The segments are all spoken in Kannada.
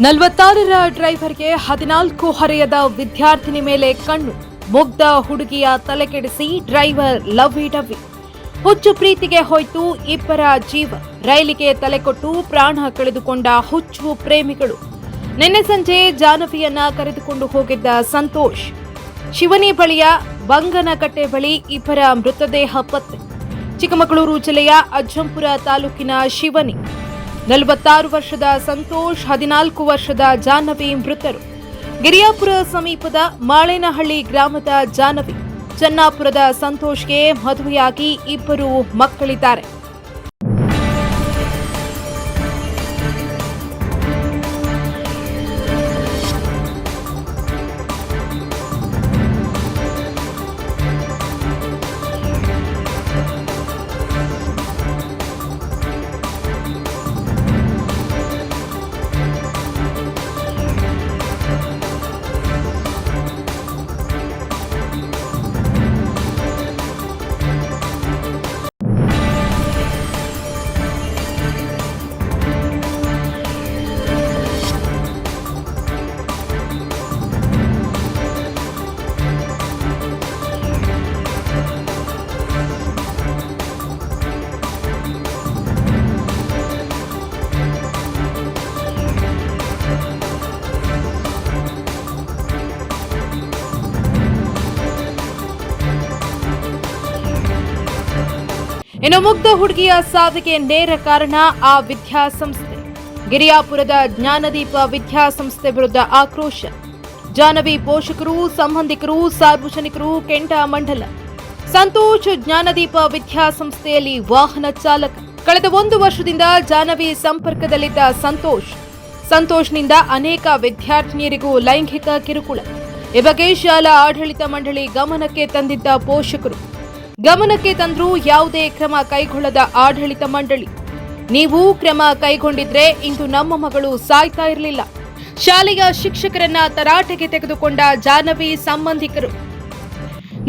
ನಲವತ್ತಾರರ ಡ್ರೈವರ್ಗೆ ಹದಿನಾಲ್ಕು ಹರೆಯದ ವಿದ್ಯಾರ್ಥಿನಿ ಮೇಲೆ ಕಣ್ಣು. ಮುಗ್ಧ ಹುಡುಗಿಯ ತಲೆಕೆಡಿಸಿ ಡ್ರೈವರ್ ಲವ್ವಿ ಡವ್ವಿ ಹುಚ್ಚು ಪ್ರೀತಿಗೆ ಹೋಯ್ತು ಇಬ್ಬರ ಜೀವ. ರೈಲಿಗೆ ತಲೆಕೊಟ್ಟು ಪ್ರಾಣ ಕಳೆದುಕೊಂಡ ಹುಚ್ಚು ಪ್ರೇಮಿಗಳು. ನಿನ್ನೆ ಸಂಜೆ ಜಾನವಿಯನ್ನ ಕರೆದುಕೊಂಡು ಹೋಗಿದ್ದ ಸಂತೋಷ್. ಶಿವನಿ ಬಳಿಯ ಬಂಗನಕಟ್ಟೆ ಬಳಿ ಇಬ್ಬರ ಮೃತದೇಹ ಪತ್ತೆ. ಚಿಕ್ಕಮಗಳೂರು ಜಿಲ್ಲೆಯ ಅಜ್ಜಂಪುರ ತಾಲೂಕಿನ ಶಿವನಿ. ನಲವತ್ತಾರು ವರ್ಷದ ಸಂತೋಷ್, ಹದಿನಾಲ್ಕು ವರ್ಷದ ಜಾಹ್ನವಿ ಮೃತರು. ಗಿರಿಯಾಪುರ ಸಮೀಪದ ಮಾಳೇನಹಳ್ಳಿ ಗ್ರಾಮದ ಜಾಹ್ನವಿ, ಚನ್ನಾಪುರದ ಸಂತೋಷ್ಗೆ ಮದುವೆಯಾಗಿ ಇಬ್ಬರು ಮಕ್ಕಳಿದ್ದಾರೆ. ಇನ್ನು ಮುಗ್ಧ ಹುಡುಗಿಯ ಸಾವಿಗೆ ನೇರ ಕಾರಣ ಆ ವಿದ್ಯಾಸಂಸ್ಥೆ. ಗಿರಿಯಾಪುರದ ಜ್ಞಾನದೀಪ ವಿದ್ಯಾಸಂಸ್ಥೆ ವಿರುದ್ಧ ಆಕ್ರೋಶ. ಜಾನವಿ ಪೋಷಕರು, ಸಂಬಂಧಿಕರು, ಸಾರ್ವಜನಿಕರು, ಕೆಂಟ ಮಂಡಲ. ಸಂತೋಷ್ ಜ್ಞಾನದೀಪ ವಿದ್ಯಾಸಂಸ್ಥೆಯಲ್ಲಿ ವಾಹನ ಚಾಲಕ. ಕಳೆದ ಒಂದು ವರ್ಷದಿಂದ ಜಾನವಿ ಸಂಪರ್ಕದಲ್ಲಿದ್ದ ಸಂತೋಷ್. ಸಂತೋಷ್ನಿಂದ ಅನೇಕ ವಿದ್ಯಾರ್ಥಿನಿಯರಿಗೂ ಲೈಂಗಿಕ ಕಿರುಕುಳ. ಈ ಬಗ್ಗೆ ಶಾಲಾ ಆಡಳಿತ ಮಂಡಳಿ ಗಮನಕ್ಕೆ ತಂದಿದ್ದ ಪೋಷಕರು. ಗಮನಕ್ಕೆ ತಂದ್ರೂ ಯಾವುದೇ ಕ್ರಮ ಕೈಗೊಳ್ಳದ ಆಡಳಿತ ಮಂಡಳಿ. ನೀವು ಕ್ರಮ ಕೈಗೊಂಡಿದ್ರೆ ಇಂದು ನಮ್ಮ ಮಗಳು ಸಾಯ್ತಾ ಇರಲಿಲ್ಲ. ಶಾಲೆಯ ಶಿಕ್ಷಕರನ್ನ ತರಾಟೆಗೆ ತೆಗೆದುಕೊಂಡ ಜಾನವಿ ಸಂಬಂಧಿಕರು.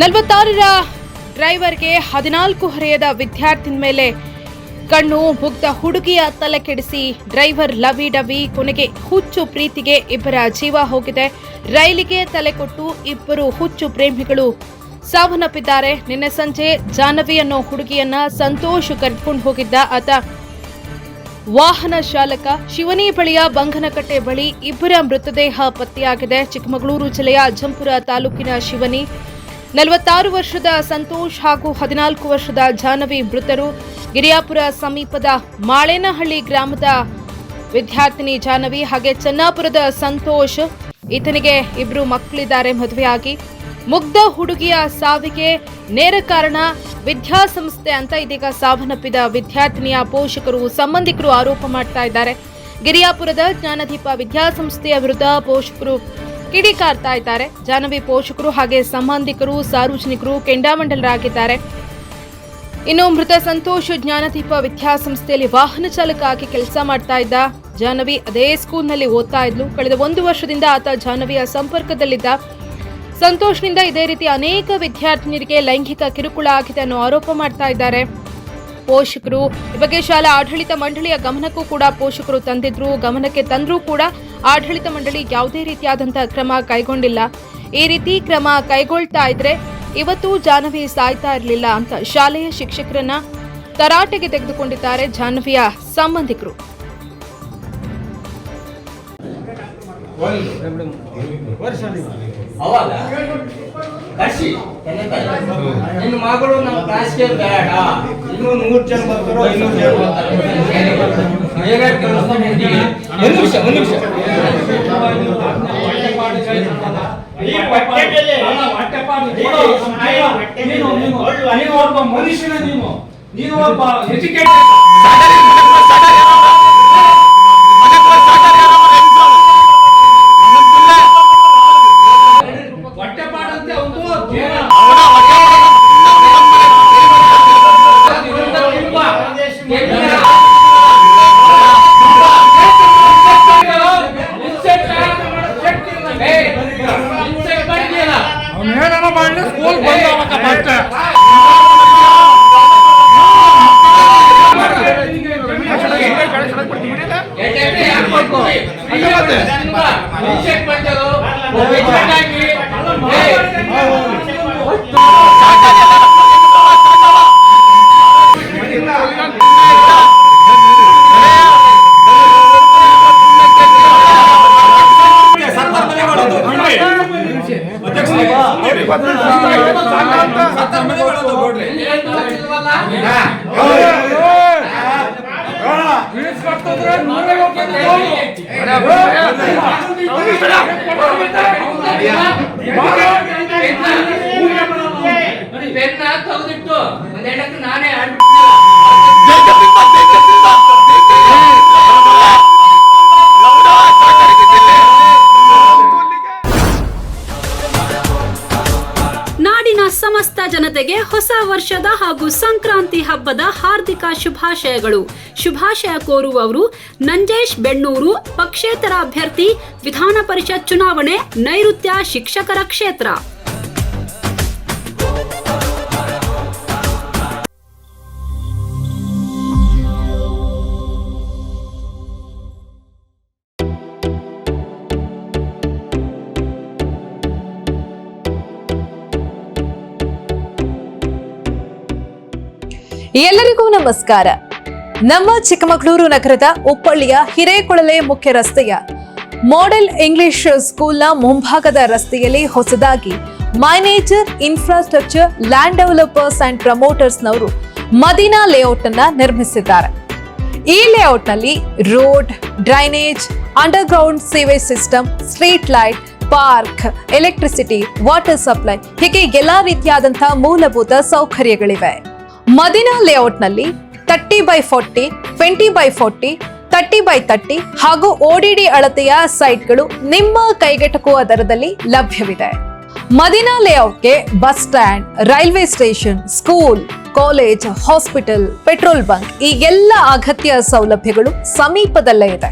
ನಲವತ್ತಾರರ ಡ್ರೈವರ್ಗೆ ಹದಿನಾಲ್ಕು ಹರೆಯದ ವಿದ್ಯಾರ್ಥಿನ ಮೇಲೆ ಕಣ್ಣು ಮುಗ್ದ ಹುಡುಗಿಯ ತಲೆ ಕೆಡಿಸಿ ಡ್ರೈವರ್ ಲವಿ ಡವಿ ಕೊನೆಗೆ ಹುಚ್ಚು ಪ್ರೀತಿಗೆ ಇಬ್ಬರ ಜೀವ ಹೋಗಿದೆ. ರೈಲಿಗೆ ತಲೆ ಕೊಟ್ಟು ಇಬ್ಬರು ಹುಚ್ಚು ಪ್ರೇಮಿಗಳು ಸಾವನ್ನಪ್ಪಿದ್ದಾರೆ. ನಿನ್ನೆ ಸಂಜೆ ಜಾಹ್ನವಿ ಅನ್ನೋ ಹುಡುಗಿಯನ್ನ ಸಂತೋಷ್ ಕರೆದುಕೊಂಡು ಹೋಗಿದ್ದ ಆತ. ವಾಹನ ಚಾಲಕ ಶಿವನಿ ಬಳಿಯ ಬಂಗನಕಟ್ಟೆ ಬಳಿ ಇಬ್ಬರ ಮೃತದೇಹ ಪತ್ತೆಯಾಗಿದೆ. ಚಿಕ್ಕಮಗಳೂರು ಜಿಲ್ಲೆಯ ಅಜ್ಜಂಪುರ ತಾಲೂಕಿನ ಶಿವನಿ, ನಲವತ್ತಾರು ವರ್ಷದ ಸಂತೋಷ್ ಹಾಗೂ ಹದಿನಾಲ್ಕು ವರ್ಷದ ಜಾಹ್ನವಿ ಮೃತರು ಗಿರಿಯಾಪುರ ಸಮೀಪದ ಮಾಳೇನಹಳ್ಳಿ ಗ್ರಾಮದ ವಿದ್ಯಾರ್ಥಿನಿ ಜಾಹ್ನವಿ ಹಾಗೆ ಚನ್ನಾಪುರದ ಸಂತೋಷ್, ಈತನಿಗೆ ಇಬ್ಬರು ಮಕ್ಕಳಿದ್ದಾರೆ. ಮದುವೆಯಾಗಿ ಮುಗ್ಧ ಹುಡುಗಿಯ ಸಾವಿಗೆ ನೇರ ಕಾರಣ ವಿದ್ಯಾಸಂಸ್ಥೆ ಅಂತ ಇದೀಗ ಸಾವನ್ನಪ್ಪಿದ ವಿದ್ಯಾರ್ಥಿನಿಯ ಪೋಷಕರು, ಸಂಬಂಧಿಕರು ಆರೋಪ ಮಾಡ್ತಾ ಇದ್ದಾರೆ. ಗಿರಿಯಾಪುರದ ಜ್ಞಾನದೀಪ ವಿದ್ಯಾಸಂಸ್ಥೆಯ ವಿರುದ್ಧ ಪೋಷಕರು ಕಿಡಿಕಾರ್ತಾ ಇದ್ದಾರೆ. ಜಾಹ್ನವಿ ಪೋಷಕರು ಹಾಗೆ ಸಂಬಂಧಿಕರು, ಸಾರ್ವಜನಿಕರು ಕೆಂಡಾಮಂಡಲರಾಗಿದ್ದಾರೆ. ಇನ್ನು ಮೃತ ಸಂತೋಷ್ ಜ್ಞಾನದೀಪ ವಿದ್ಯಾಸಂಸ್ಥೆಯಲ್ಲಿ ವಾಹನ ಚಾಲಕ ಆಗಿ ಕೆಲಸ ಮಾಡ್ತಾ ಇದ್ದ. ಜಾಹ್ನವಿ ಅದೇ ಸ್ಕೂಲ್ನಲ್ಲಿ ಓದ್ತಾ ಇದ್ಲು. ಕಳೆದ ಒಂದು ವರ್ಷದಿಂದ ಆತ ಜಾಹ್ನವಿಯ ಸಂಪರ್ಕದಲ್ಲಿದ್ದ. ಸಂತೋಷ್ನಿಂದ ಇದೇ ರೀತಿ ಅನೇಕ ವಿದ್ಯಾರ್ಥಿನಿಯರಿಗೆ ಲೈಂಗಿಕ ಕಿರುಕುಳ ಆಗಿದೆ ಅನ್ನೋ ಆರೋಪ ಮಾಡ್ತಾ ಇದ್ದಾರೆ. ಪೋಷಕರು ಈ ಬಗ್ಗೆ ಶಾಲಾ ಆಡಳಿತ ಮಂಡಳಿಯ ಗಮನಕ್ಕೂ ಕೂಡ ಪೋಷಕರು ತಂದಿದ್ರು, ಗಮನಕ್ಕೆ ತಂದ್ರೂ ಕೂಡ ಆಡಳಿತ ಮಂಡಳಿ ಯಾವುದೇ ರೀತಿಯಾದಂತಹ ಕ್ರಮ ಕೈಗೊಂಡಿಲ್ಲ. ಈ ರೀತಿ ಕ್ರಮ ಕೈಗೊಳ್ತಾ ಇದ್ರೆ ಇವತ್ತು ಜಾಹ್ನವಿ ಸಾಯ್ತಾ ಇರಲಿಲ್ಲ ಅಂತ ಶಾಲೆಯ ಶಿಕ್ಷಕರನ್ನ ತರಾಟೆಗೆ ತೆಗೆದುಕೊಂಡಿದ್ದಾರೆ ಜಾಹ್ನವಿಯ ಸಂಬಂಧಿಕರು. ಅವಾಗ ಕರ್ಸಿ ನಿನ್ನ ಮಗಳು ನಮ್ಮ ಕ್ಲಾಸ್ಗೆ ಬೇಡ. ಇನ್ನೂ ನೂರು ಜನ ಬರ್ತಾರೋ ಐನೂರು ಜನ ಬರ್ತಾರೋ. ಒಂದು ನಿಮಿಷ ಒಂದು ನಿಮಿಷ. ಮನುಷ್ಯನ ನೀನು. ನೀನು ಒಬ್ಬ ಎಜುಕೇಟೆಡ್ ಹೊಟ್ಟೆಪಾಡಂತೆ ಒಂದು ಜೀವ. ಅವನೇನೋ ಮಾಡಲಿ ಸ್ಕೂಲ್ ಬಂದ ಮತ್ತೆ ಎಕರೆ ಯಾಕೆ ಕೊಟ್ಟು? ಫ್ರೀ ಆಗಿ ನಿಮ್ಗೆ ಮಿಲ್ಕ್ಶೇಕ್ ಬಂದದ್ದು, ಒಬ್ಬ ಯಜಮಾನ ಆಗಿ, ಏ, ಏನ್ ಗೊತ್ತಿಲ್ವಲ್ಲ? ಪೆನ್ನ ತೆಗೆದಿಟ್ಟು ಒಂದೆರಡಕ್ಕೆ ನಾನೇ ಆಡ್ಬಿಟ್ಟಿಲ್ಲ ಸಮಸ್ತ ಜನತೆಗೆ ಹೊಸ ವರ್ಷದ ಹಾಗೂ ಸಂಕ್ರಾಂತಿ ಹಬ್ಬದ ಹಾರ್ದಿಕ ಶುಭಾಶಯಗಳು. ಶುಭಾಶಯ ಕೋರುವವರು ನಂಜೇಶ್ ಬೆಣ್ಣೂರು, ಪಕ್ಷೇತರ ಅಭ್ಯರ್ಥಿ, ವಿಧಾನ ಪರಿಷತ್ ಚುನಾವಣೆ, ನೈಋತ್ಯ ಶಿಕ್ಷಕರ ಕ್ಷೇತ್ರ. ಎಲ್ಲರಿಗೂ ನಮಸ್ಕಾರ. ನಮ್ಮ ಚಿಕ್ಕಮಗಳೂರು ನಗರದ ಉಪ್ಪಳ್ಳಿಯ ಹಿರೇಕೊಳಲೆ ಮುಖ್ಯ ರಸ್ತೆಯ ಮಾಡೆಲ್ ಇಂಗ್ಲಿಷ್ ಸ್ಕೂಲ್ನ ಮುಂಭಾಗದ ರಸ್ತೆಯಲ್ಲಿ ಹೊಸದಾಗಿ manager infrastructure land developers and ಪ್ರಮೋಟರ್ಸ್ನವರು Madina layout ಅನ್ನ ನಿರ್ಮಿಸಿದ್ದಾರೆ. ಈ ಲೇಔಟ್ನಲ್ಲಿ road drainage underground sewage system street light park electricity water supply ಹೀಗೆ ಎಲ್ಲಾ ರೀತಿಯಾದಂತಹ ಮೂಲಭೂತ ಸೌಕರ್ಯಗಳಿವೆ. Madina ಲೇಔಟ್ನಲ್ಲಿ thirty by forty twenty by forty thirty by thirty ಹಾಗೂ ಓಡಿಡಿ ಅಳತೆಯ ಸೈಟ್ಗಳು ನಿಮ್ಮ ಕೈಗೆಟಕುವ ದರದಲ್ಲಿ ಲಭ್ಯವಿದೆ. Madina ಲೇಔಟ್ಗೆ bus stand, railway station, school, college, hospital, petrol bunk ಈ ಎಲ್ಲ ಅಗತ್ಯ ಸೌಲಭ್ಯಗಳು ಸಮೀಪದಲ್ಲೇ ಇದೆ.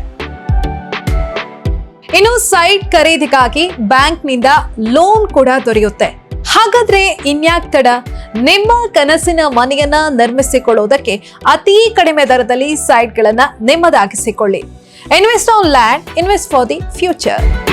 ಇನ್ನು ಸೈಟ್ ಖರೀದಿಗಾಗಿ ಬ್ಯಾಂಕ್ನಿಂದ ಲೋನ್ ಕೂಡ ದೊರೆಯುತ್ತೆ. ಹಾಗಾದ್ರೆ ಇನ್ಯಾಕ್ ತಡ? ನಿಮ್ಮ ಕನಸಿನ ಮನೆಯನ್ನ ನಿರ್ಮಿಸಿಕೊಳ್ಳುವುದಕ್ಕೆ ಅತಿ ಕಡಿಮೆ ದರದಲ್ಲಿ ಸೈಟ್ಗಳನ್ನ ನಿಮ್ಮದಾಗಿಸಿಕೊಳ್ಳಿ. Invest on land, invest for the future.